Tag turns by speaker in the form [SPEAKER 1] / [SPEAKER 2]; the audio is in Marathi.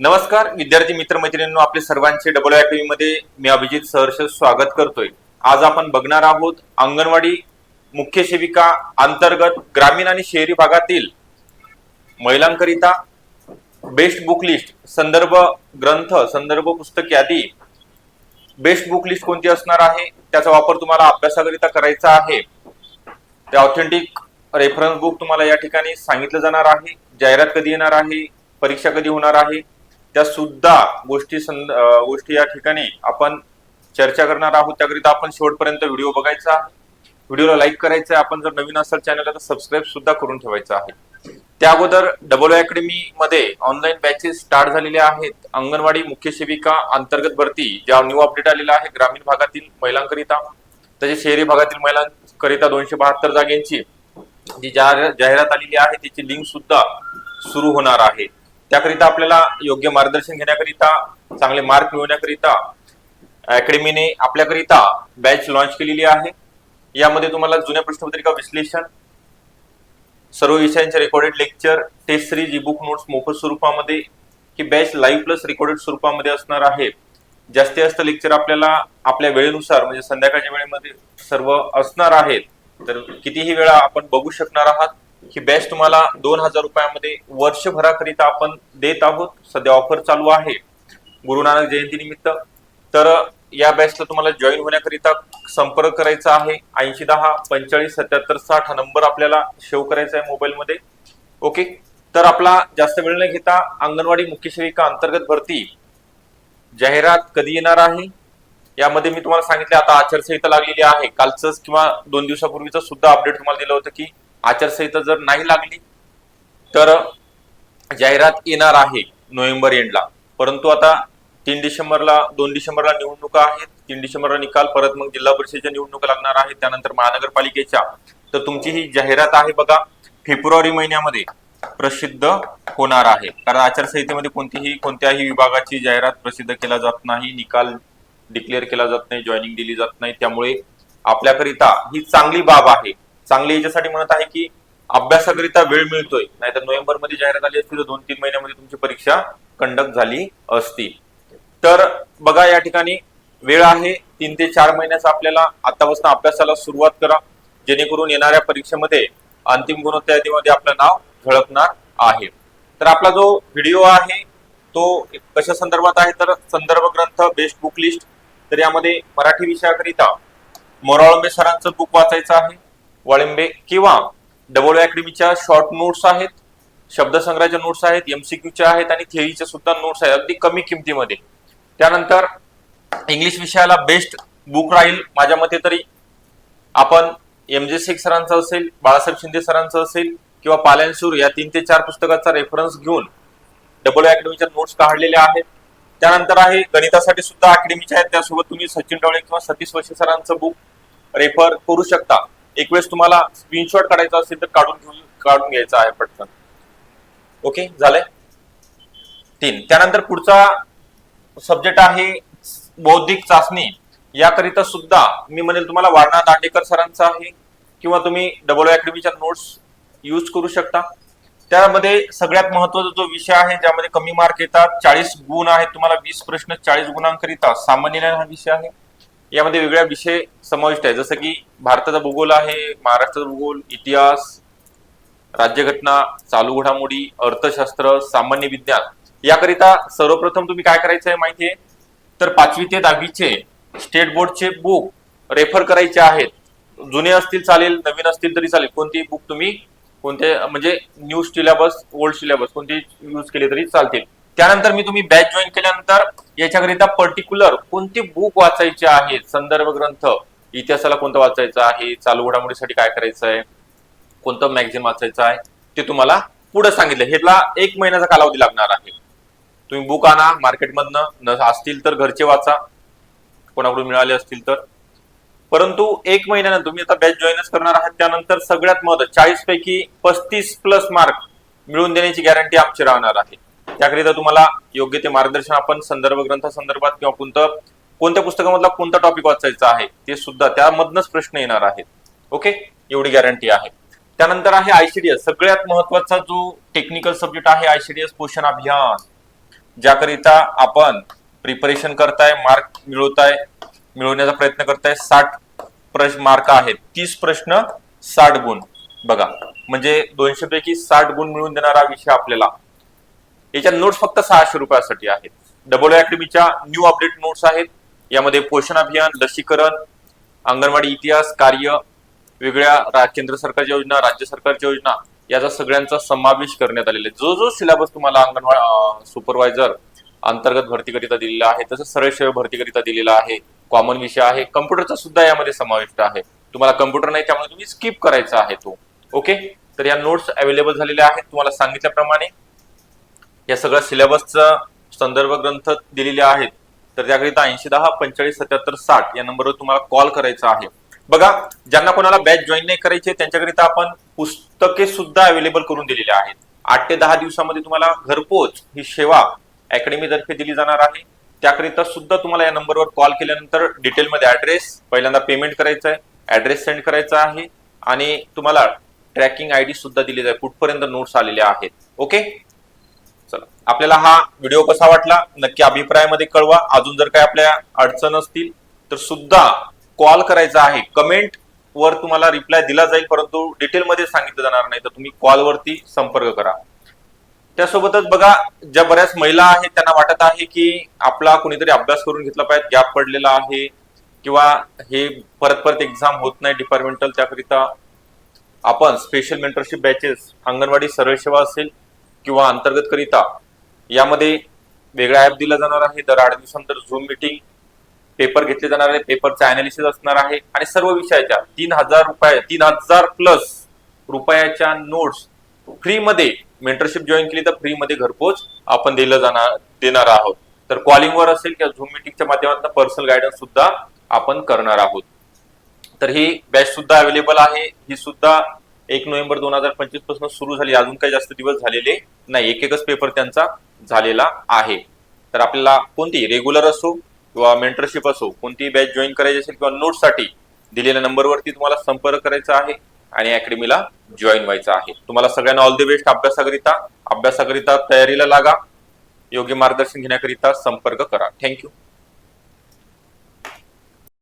[SPEAKER 1] नमस्कार विद्यार्थी मित्र मैत्रिणींनो आपले सर्वांचे डबल अकॅडमी मध्ये मी अभिजित सहर्ष स्वागत करतोय. आज आपण बघणार आहोत अंगणवाडी मुख्य सेविका अंतर्गत ग्रामीण आणि शहरी भागातील महिलांकरिता बेस्ट बुक लिस्ट संदर्भ ग्रंथ संदर्भ पुस्तक यादी. बेस्ट बुक लिस्ट कोणती असणार आहे? त्याचा वापर तुम्हाला अभ्यासाकरिता करायचा आहे. ते ऑथेंटिक रेफरन्स बुक तुम्हाला या ठिकाणी सांगितलं जाणार आहे. जाहिरात कधी येणार आहे? परीक्षा कधी होणार आहे? त्या सुद्धा गोष्टी संद गोष्टी या ठिकाणी आपण चर्चा करणार आहोत. त्याकरिता आपण शेवटपर्यंत व्हिडिओ बघायचा. व्हिडिओला लाईक करायचा. आहे आपण जर नवीन असाल चॅनलला तर सबस्क्राईब सुद्धा करून ठेवायचं आहे. त्या अगोदर डबल अकॅडमी मध्ये ऑनलाईन बॅचेस स्टार्ट झालेले आहेत. अंगणवाडी मुख्य सेविका अंतर्गत भरती ज्या न्यू अपडेट आलेला आहे ग्रामीण भागातील महिलांकरिता. तसेच शहरी भागातील महिलांकरिता दोनशे बहात्तर जागेंची जी जाहिरात आलेली आहे त्याची लिंक सुद्धा सुरू होणार आहे. त्याकरिता आपल्याला योग्य मार्गदर्शन घेण्याकरिता चांगले मार्क मिळवण्याकरिता अकॅडमीने आपल्याकरिता बॅच लॉन्च केलेली आहे. यामध्ये तुम्हाला जुन्या प्रश्नपत्रिका विश्लेषण सर्व विषयांचे recorded lecture test series e book notes मोफत स्वरूपामध्ये ही बॅच लाईव्ह प्लस रेकॉर्डेड स्वरूपामध्ये असणार आहे. जास्तीत जास्त लेक्चर आपल्याला आपल्या वेळेनुसार म्हणजे संध्याकाळच्या वेळेमध्ये सर्व असणार आहेत. तर कितीही वेळा आपण बघू शकणार आहात ही बॅच तुम्हाला दोन हजार रुपयामध्ये वर्षभराकरिता आपण देत आहोत. सध्या ऑफर चालू आहे गुरु नानक जयंती निमित्त. तर या बॅचला तुम्हाला जॉईन होण्याकरिता संपर्क करायचा आहे. ऐंशी दहा पंचेचाळीस सत्याहत्तर साठ हा नंबर आपल्याला सेव्ह करायचा आहे मोबाईलमध्ये ओके तर आपला जास्त वेळ न घेता अंगणवाडी मुख्य सेविका अंतर्गत भरती जाहिरात कधी येणार आहे? यामध्ये मी तुम्हाला सांगितले आता आचारसंहिता लागलेली आहे. कालच किंवा दोन दिवसापूर्वीच सुद्धा अपडेट तुम्हाला दिलं होतं की आचारसंहिता जर नाही लागली तर जाहिरात येणार आहे नोव्हेंबर एंडला परंतु आता तीन डिसेंबरला दोन डिसेंबरला निवडणुका आहेत. तीन डिसेंबरला निकाल परत मग जिल्हा परिषदेच्या निवडणुका लागणार आहेत. त्यानंतर महानगरपालिकेच्या. तर तुमची ही जाहिरात आहे बघा फेब्रुवारी महिन्यामध्ये प्रसिद्ध होणार आहे. कारण आचारसंहितेमध्ये कोणतीही कोणत्याही विभागाची जाहिरात प्रसिद्ध केला जात नाही. निकाल डिक्लेअर केला जात नाही जॉईनिंग दिली जात नाही. त्यामुळे आपल्याकरिता ही चांगली बाब आहे. चांगली याच्यासाठी म्हणत आहे की अभ्यासाकरिता वेळ मिळतोय. नाहीतर नोव्हेंबरमध्ये जाहिरात आली असती तर दोन तीन महिन्यामध्ये तुमची परीक्षा कंडक्ट झाली असती. तर बघा या ठिकाणी वेळ आहे तीन ते चार महिन्याचा आपल्याला आतापासून अभ्यासाला सुरुवात करा. जेणेकरून येणाऱ्या परीक्षेमध्ये अंतिम गुणवत्ता यादीमध्ये आपलं नाव झळकणार आहे. तर आपला जो व्हिडिओ आहे तो कशा संदर्भात आहे? तर संदर्भ ग्रंथ बेस्ट बुक लिस्ट तर यामध्ये मराठी विषयाकरिता मोराळंबे सरांचं बुक वाचायचं आहे. वाळिंबे किंवा डबल अकॅडमीच्या शॉर्ट नोट्स आहेत शब्दसंग्रहाच्या नोट्स आहेत एमसीक्यूच्या आहेत आणि थेरीच्या सुद्धा नोट्स आहेत अगदी कमी किमतीमध्ये. त्यानंतर इंग्लिश विषयाला बेस्ट बुक राहील माझ्या मते तरी आपण एम जे शेख सरांचं असेल बाळासाहेब शिंदे सरांचं असेल किंवा पालनसूर या तीन ते चार पुस्तकाचा रेफरन्स घेऊन डबल अकॅडमीच्या नोट्स काढलेल्या आहेत. त्यानंतर आहे गणितासाठी सुद्धा अकॅडमीच्या आहेत त्यासोबत तुम्ही सचिन डवळे किंवा सतीश वशे सरांचं बुक रेफर करू शकता. एक वेळेस तुम्हाला स्क्रीनशॉट काढायचा असेल तर काढून घेऊन काढून घ्यायचा आहे पटकन. ओके झालंय? तीन. त्यानंतर पुढचा सब्जेक्ट आहे बौद्धिक चाचणी. याकरिता सुद्धा मी म्हणेल तुम्हाला वारणा दांडेकर सरांचा आहे किंवा तुम्ही डबल अकॅडमीच्या नोट्स यूज करू शकता. त्यामध्ये सगळ्यात महत्त्वाचा जो विषय आहे ज्यामध्ये कमी मार्क येतात चाळीस गुण आहेत तुम्हाला वीस प्रश्न चाळीस गुणांकरिता सामान्य ज्ञान हा विषय आहे. यामध्ये वेगळ्या विषय समाविष्ट आहे जसं की भारताचा भूगोल आहे महाराष्ट्राचा भूगोल इतिहास राज्यघटना चालू घडामोडी अर्थशास्त्र सामान्य विज्ञान. याकरिता सर्वप्रथम तुम्ही काय करायचं आहे माहितीये तर पाचवी ते दहावीचे स्टेट बोर्डचे बुक रेफर करायचे आहेत. जुने असतील चालेल नवीन असतील तरी चालेल. कोणती बुक तुम्ही कोणते म्हणजे न्यू सिलेबस ओल्ड सिलेबस कोणते यूज केले तरी चालतील. त्यानंतर मी तुम्ही बॅच जॉईन केल्यानंतर याच्याकरिता पर्टिक्युलर कोणते बुक वाचायचे आहेत संदर्भ ग्रंथ इतिहासाला कोणतं वाचायचं आहे? चालू घडामोडीसाठी काय करायचं आहे कोणतं मॅगझिन वाचायचं आहे? ते तुम्हाला पुढे सांगितलं. ह्याला एक महिन्याचा कालावधी लागणार आहे. तुम्ही बुक आणा मार्केटमधनं न असतील तर घरचे वाचा. कोणाकडून मिळाले असतील तर. परंतु एक महिन्यानंतर तुम्ही आता बॅच जॉईनच करणार आहात. त्यानंतर सगळ्यात महत्त्व चाळीस पैकी पस्तीस प्लस मार्क मिळवून देण्याची गॅरंटी आमची राहणार आहे. त्याकरिता तुम्हाला योग्य ते मार्गदर्शन आपण संदर्भ ग्रंथा संदर्भात किंवा कोणतं कोणत्या पुस्तकामधला कोणता टॉपिक वाचायचा आहे ते सुद्धा त्यामधनच प्रश्न येणार आहेत. ओके एवढी गॅरंटी आहे. त्यानंतर आहे आयसीडीएस सगळ्यात महत्त्वाचा जो टेक्निकल सब्जेक्ट आहे आयसीडीएस पोषण अभियान. ज्याकरिता आपण प्रिपरेशन करताय मार्क मिळवताय मिळवण्याचा प्रयत्न करताय साठ प्रश्न मार्क आहेत. तीस प्रश्न साठ गुण. बघा. म्हणजे दोनशे पैकी साठ गुण मिळवून देणारा विषय आपल्याला याच्या नोट्स फक्त सहाशे रुपयासाठी आहेत. डबल अकॅडमीच्या न्यू अपडेट नोट्स आहेत. यामध्ये पोषण अभियान लसीकरण अंगणवाडी इतिहास कार्य वेगळ्या रा- केंद्र सरकारच्या योजना राज्य सरकारच्या योजना याचा सगळ्यांचा समावेश करण्यात आलेला आहे. जो जो सिलेबस तुम्हाला अंगणवाडी सुपरवायझर अंतर्गत भरतीकरिता दिलेला आहे तसंच सरळ सेवा भरतीकरिता दिलेला आहे कॉमन विषय आहे कम्प्युटरचा सुद्धा यामध्ये समाविष्ट आहे. तुम्हाला कम्प्युटर नाही त्यामुळे तुम्ही स्किप करायचा आहे तो. ओके तर या नोट्स अवेलेबल झालेल्या आहेत. तुम्हाला सांगितल्याप्रमाणे या सगळ्या सिलेबसचा संदर्भ ग्रंथ दिलेले आहेत. तर त्याकरिता ऐंशी दहा पंचेचाळीस सत्याहत्तर साठ या नंबरवर तुम्हाला कॉल करायचा आहे. बघा ज्यांना कोणाला बॅच जॉईन नाही करायचे त्यांच्याकरिता आपण पुस्तके सुद्धा अवेलेबल करून दिलेली आहेत. आठ ते दहा दिवसामध्ये तुम्हाला घरपोच ही सेवा अकॅडमीतर्फे दिली जाणार आहे. त्याकरिता सुद्धा तुम्हाला या नंबरवर कॉल केल्यानंतर डिटेलमध्ये ऍड्रेस पहिल्यांदा पेमेंट करायचं आहे ऍड्रेस सेंड करायचा आहे आणि तुम्हाला ट्रॅकिंग आय डी सुद्धा दिली जाईल कुठपर्यंत नोट्स आलेल्या आहेत. ओके चला. आपल्याला हा व्हिडिओ कसा वाटला? नक्की अभिप्रायामध्ये कळवा. अजून जर काय आपल्या अडचण असतील तर सुद्धा कॉल करायचा आहे. कमेंट वर तुम्हाला रिप्लाय दिला जाईल परंतु डिटेलमध्ये सांगितलं जाणार नाही तर तुम्ही कॉलवरती संपर्क करा. त्यासोबतच बघा ज्या बऱ्याच महिला आहेत त्यांना वाटत आहे की आपला कुणीतरी अभ्यास करून घेतला पाहिजे गॅप पडलेला आहे किंवा हे परत परत एक्झाम होत नाही डिपार्टमेंटल त्याकरिता आपण स्पेशल मेंटरशिप बॅचेस अंगणवाडी सरळ सेवा असेल किंवा अंतर्गत करिता यामध्ये वेगळा ऍप दिला जाणार आहे. दर आठ दिवसानंतर झूम मिटिंग पेपर घेतले जाणार आहे. पेपरचा अनालिसिस असणार आहे. आणि सर्व विषयाच्या तीन हजार रुपये तीन हजार प्लस रुपयाच्या नोट्स फ्रीमध्ये मेंटरशिप जॉईन केली तर फ्रीमध्ये घरपोच आपण दिलं जाणार देणार आहोत. तर कॉलिंगवर असेल किंवा झूम मिटिंगच्या माध्यमातून पर्सनल गायडन्स सुद्धा आपण करणार आहोत. तर ही बॅच सुद्धा अवेलेबल आहे. ही सुद्धा एक नोव्हेंबर दोन हजार पंचवीसपासून सुरू झाली. अजून काही जास्त दिवस झालेले नाही. एक एकच पेपर त्यांचा झालेला आहे. तर आपल्याला कोणती रेग्युलर असो किंवा मेंटरशिप असो कोणती बॅच जॉईन करायची असेल किंवा नोट्ससाठी दिलेल्या नंबरवरती तुम्हाला संपर्क करायचा आहे आणि अकॅडमीला जॉईन व्हायचं आहे. तुम्हाला सगळ्यांना ऑल द बेस्ट अभ्यासाकरिता अभ्यासाकरिता तयारीला लागा. योग्य मार्गदर्शन घेण्याकरिता संपर्क करा. थँक्यू